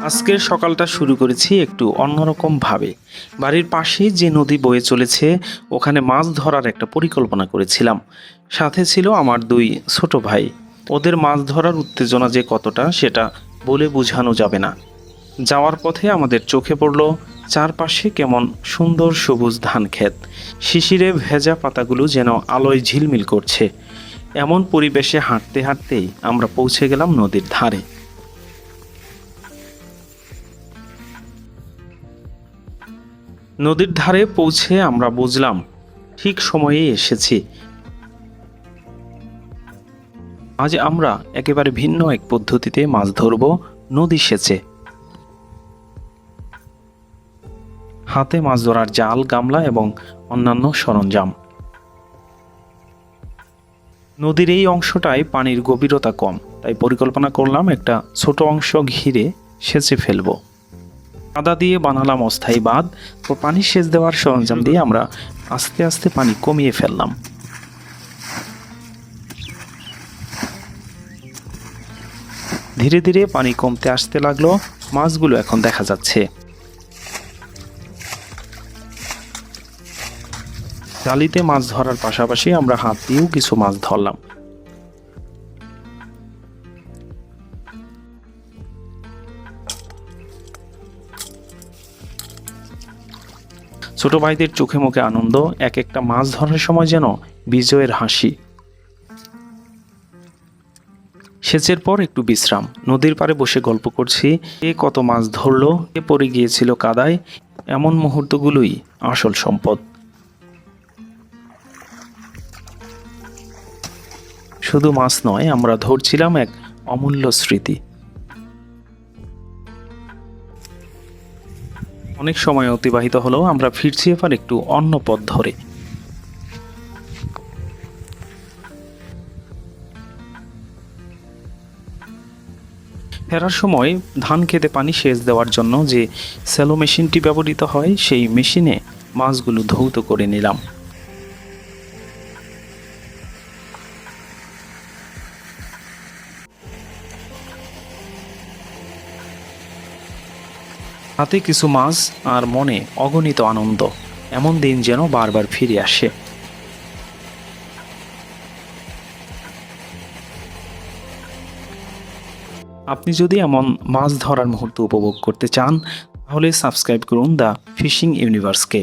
আজকের সকালটা শুরু করেছি একটু অন্যরকম ভাবে। বাড়ির পাশেই যে নদী বয়ে চলেছে, ওখানে মাছ ধরার একটা পরিকল্পনা করেছিলাম। সাথে ছিল আমার দুই ছোট ভাই। ওদের মাছ ধরার উত্তেজনা যে কতটা, সেটা বলে বোঝানো যাবে না। যাওয়ার পথে আমাদের চোখে পড়ল চারপাশে কেমন সুন্দর সবুজ ধান ক্ষেত। শিশিরে ভেজা পাতাগুলো যেন আলোয় ঝিলমিল করছে। এমন পরিবেশে হাঁটতে হাঁটতেই আমরা পৌঁছে গেলাম নদীর ধারে। নদীর ধারে পৌঁছে আমরা বুঝলাম, ঠিক সময়ে এসেছি। আজ আমরা একেবারে ভিন্ন এক পদ্ধতিতে মাছ ধরব, নদী সেচে। হাতে মাছ ধরার জাল, গামলা এবং অন্যান্য সরঞ্জাম। নদীর এই অংশটায় পানির গভীরতা কম, তাই পরিকল্পনা করলাম একটা ছোট অংশ ঘিরে সেচে ফেলব। কাদা দিয়ে বানালাম অস্থায়ী বাঁধ তো পানি সেচ দেওয়ার সরঞ্জাম দিয়ে আমরা আস্তে আস্তে পানি কমিয়ে ফেললাম। ধীরে ধীরে পানি কমতে আসতে লাগল, মাছগুলো এখন দেখা যাচ্ছে। জালিতে মাছ ধরার পাশাপাশি আমরা হাত দিয়েও কিছু মাছ ধরলাম। ছোট ভাইদের চোখে মুখে আনন্দ, এক একটা মাছ ধরার সময় যেন বিজয়ের হাসি। সেচের পর একটু বিশ্রাম। নদীর পাড়ে বসে গল্প করছি, কে কত মাছ ধরলো, কে পড়ে গিয়েছিল কাদায়, এমন মুহূর্তগুলোই আসল সম্পদ। শুধু মাছ নয়, আমরা ধরছিলাম এক অমূল্য স্মৃতি। অনেক সময় অতিবাহিত হলো আমরা ফিরছি এবার একটু অন্য পথ ধরে। ফেরার সময় ধান খেতে পানি সেচ দেওয়ার জন্য যে স্যালো মেশিনটি ব্যবহৃত হয়, সেই মেশিনে মাছগুলো ধৌত করে নিলাম। হাতে কিছু মাছ আর মনে অগণিত আনন্দ, এমন দিন যেন বারবার ফিরে আসে। আপনি যদি এমন মাছ ধরার মুহূর্ত উপভোগ করতে চান, তাহলে সাবস্ক্রাইব করুন দ্য ফিশিং ইউনিভার্সকে।